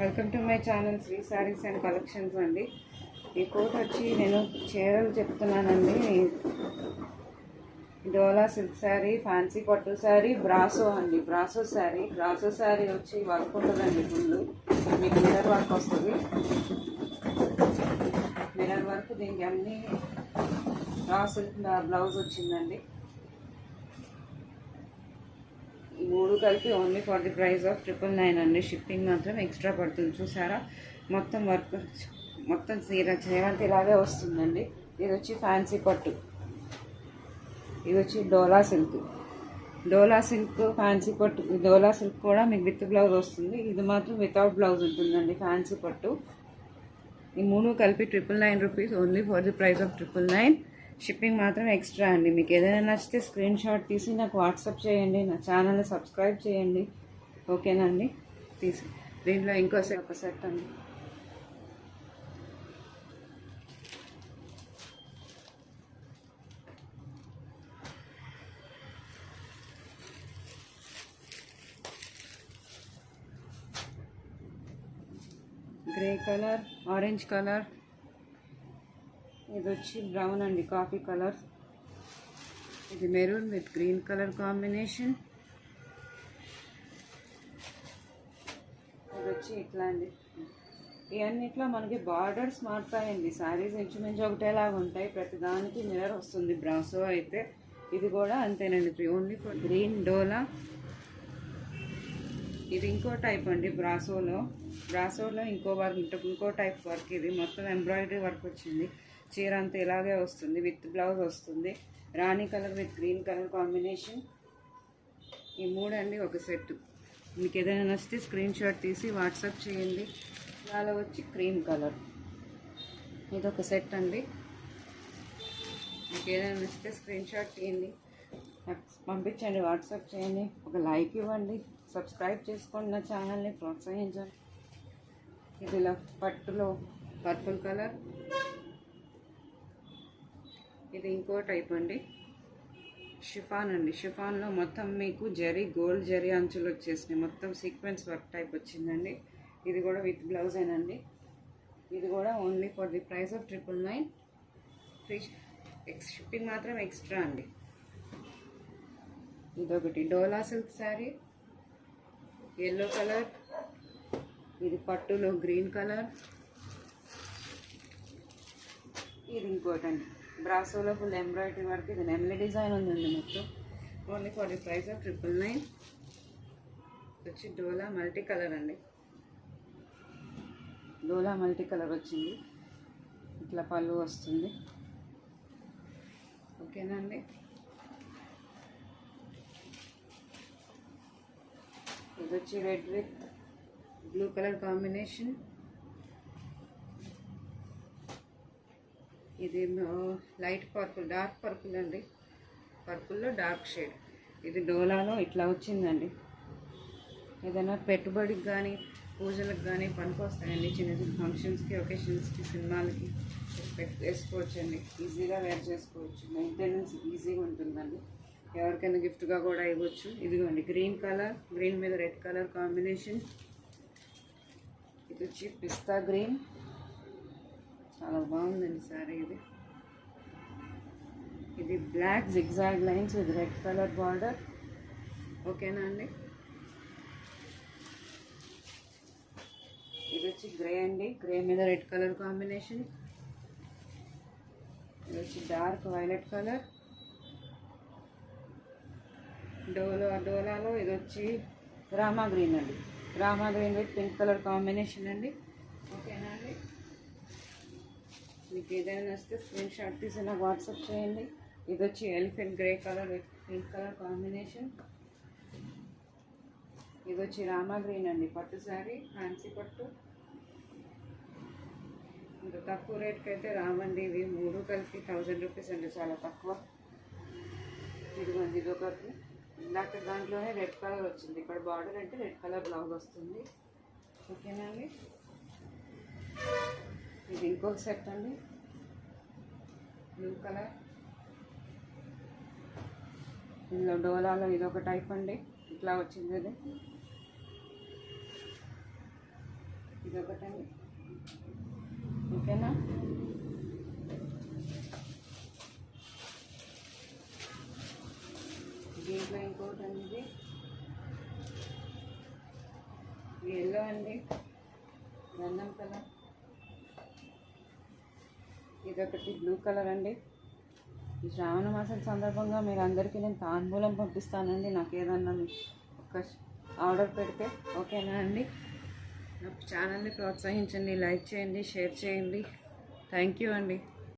Welcome to my channel Sri sarees and collections అండి. ఈ coat వచ్చి నేను చీరలు చెప్తున్నానండి. డోలా సిల్క్ శారీ ఫ్యాన్సీ పట్టు శారీ బ్రాసో అండి. బ్రాసో శారీ. బ్రాసో శారీ వచ్చి వర్క్ ఉంటుందండి ఫుల్ మీకు మిరర్ వర్క్ వస్తుంది. మిరర్ వర్క్ దీనికి అన్ని రా సిల్క్ బ్లౌజ్ వచ్చిందండి. మూడు కలిపి only for the price of triple nine అండి. షిప్పింగ్ మాత్రం ఎక్స్ట్రా పడుతుంది. చూసారా? మొత్తం వర్క్ మొత్తం చీర చేమంతి ఇలాగే వస్తుందండి. ఇది వచ్చి ఫ్యాన్సీ పట్టు. ఇది వచ్చి Dola silk. Dola silk fancy పట్టు. డోలా సిల్క్ కూడా మీకు విత్ బ్లౌజ్ వస్తుంది. ఇది మాత్రం వితౌట్ బ్లౌజ్ ఉంటుందండి ఫ్యాన్సీ పట్టు. ఈ మూడు కలిపి triple nine rupees only for the price of triple nine. Shipping మాత్రం ఎక్స్ట్రా అండి. మీకు ఏదైనా నచ్చితే స్క్రీన్ షాట్ తీసి నాకు వాట్సాప్ చేయండి నా ఛానల్ని సబ్స్క్రైబ్ చేయండి. ఓకేనండి తీసి దీంట్లో ఇంకో సెట్ ఒక సెట్ అండి. Grey colour orange colour. ఇది వచ్చి బ్రౌన్ అండి కాఫీ కలర్ ఇది maroon with green colour combination ఇది వచ్చి ఇట్లా అండి. ఇవన్నిట్లో మనకి బార్డర్స్ మారుతాయండి శారీస్ ఇంచుమించు ఒకటేలాగా ఉంటాయి. ప్రతి దానికి మిరర్ వస్తుంది బ్రాసో అయితే. ఇది కూడా అంతేనండి. ఓన్లీ ఫర్ గ్రీన్ డోలా ఇది ఇంకో టైప్ అండి బ్రాసోలో బ్రాసోలో ఇంకో వర్క్ ఇంకో టైప్ వర్క్ ఇది. మొత్తం ఎంబ్రాయిడరీ వర్క్ వచ్చింది. చీర అంతా ఇలాగే వస్తుంది విత్ బ్లౌజ్ వస్తుంది. Rani colour with green colour combination. ఈ మూడండి ఒక సెట్ మీకు ఏదైనా నచ్చితే స్క్రీన్ షాట్ తీసి వాట్సాప్ చేయండి. ఇవాళ వచ్చి క్రీమ్ కలర్. ఇది ఒక సెట్ అండి. మీకు ఏదైనా నచ్చితే స్క్రీన్ షాట్ తీయండి. పంపించండి వాట్సాప్ చేయండి. ఒక లైక్ ఇవ్వండి. సబ్స్క్రైబ్ చేసుకోండి నా ఛానల్ని ప్రోత్సహించండి. ఇది ఇలా పట్టులో పర్పుల్ కలర్. ఇది ఇంకో టైప్ అండి. షిఫాన్ అండి. షిఫాన్లో మొత్తం మీకు జరీ గోల్డ్ జరీ అంచులు వచ్చేసినాయి. మొత్తం సీక్వెన్స్ వర్క్ టైప్ వచ్చిందండి. ఇది కూడా విత్ బ్లౌజేనండి ఇది కూడా only for the price of triple nine free ex shipping మాత్రం ఎక్స్ట్రా అండి. ఇదొకటి. Dola silk sari yellow colour ఇది పట్టులో గ్రీన్ కలర్ ఇది ఇంకోటండి. బ్రాసోలో ఫుల్ ఎంబ్రాయిడరీ వర్క్ ఇది. నెమ్లీ డిజైన్ ఉందండి మొత్తం. Only for the price of triple nine వచ్చి డోలా మల్టీ కలర్ అండి. డోలా మల్టీ కలర్ వచ్చింది. ఇట్లా పళ్ళు వస్తుంది. ఓకేనా అండి? ఇది వచ్చి red with blue colour combination ఇది లైట్ పర్పుల్ డార్క్ పర్పుల్ అండి. పర్పుల్లో డార్క్ షేడ్. ఇది డోలాలో ఇట్లా వచ్చిందండి. ఏదైనా పెట్టుబడికి కానీ పూజలకు కానీ పనికొస్తాయండి చిన్న చిన్న ఫంక్షన్స్కి ఒకేషన్స్కి సినిమాలకి. పెట్టు వేసుకోవచ్చండి. ఈజీగా వేర్ చేసుకోవచ్చు. మెయింటెనెన్స్ ఈజీగా ఉంటుందండి. ఎవరికైనా గిఫ్ట్గా కూడా ఇవ్వచ్చు. ఇదిగోండి గ్రీన్ కలర్ గ్రీన్ మీద రెడ్ కలర్ కాంబినేషన్. ఇది వచ్చి పిస్తా గ్రీన్. చాలా బాగుందండి సారీ ఇది. ఇది black zigzag lines with red colour border. ఓకేనా అండి? ఇది వచ్చి గ్రే అండి. గ్రే మీద రెడ్ కలర్ కాంబినేషన్. ఇది వచ్చి డార్క్ వైలెట్ కలర్. డోలో డోలాలో ఇది వచ్చి రామా గ్రీన్ అండి. Rama green with pink colour combination అండి. ఓకేనా అండి? మీకు ఏదైనా నచ్చితే స్క్రీన్ షాట్ తీసి నాకు వాట్సాప్ చేయండి. ఇది వచ్చి elephant grey colour with pink colour combination. ఇది వచ్చి రామా గ్రీన్ అండి పట్టు శారీ ఫ్యాన్సీ పట్టు. ఇంత తక్కువ రేట్కి అయితే రావండి ఇవి మూడు కలిపి థౌజండ్ రూపీస్ అండి చాలా తక్కువ. ఇదిగోండి ఇది ఒకటి ఇందాక దాంట్లోనే రెడ్ కలర్ వచ్చింది. ఇక్కడ బార్డర్ అంటే రెడ్ కలర్ బ్లౌజ్ వస్తుంది. ఓకేనా అండి? ఇది ఇంకొక సెట్ అండి. బ్లూ కలర్ ఇందులో డోలాలో ఇది ఒక టైప్ అండి. ఇట్లా వచ్చింది ఇది. ఇదొకటండి ఓకేనా? దీంట్లో ఇంకోటి అండి ఇది. ఎల్లో అండి. గంధం కలర్ ఇదొకటి బ్లూ కలర్ అండి. ఈ శ్రావణ మాసం సందర్భంగా మీరు అందరికీ నేను తాంబూలం పంపిస్తానండి. నాకు ఏదన్నా ఒక ఆర్డర్ పెడితే ఓకేనా అండి? నా ఛానల్ని ప్రోత్సహించండి లైక్ చేయండి షేర్ చేయండి. థ్యాంక్ యూ అండి.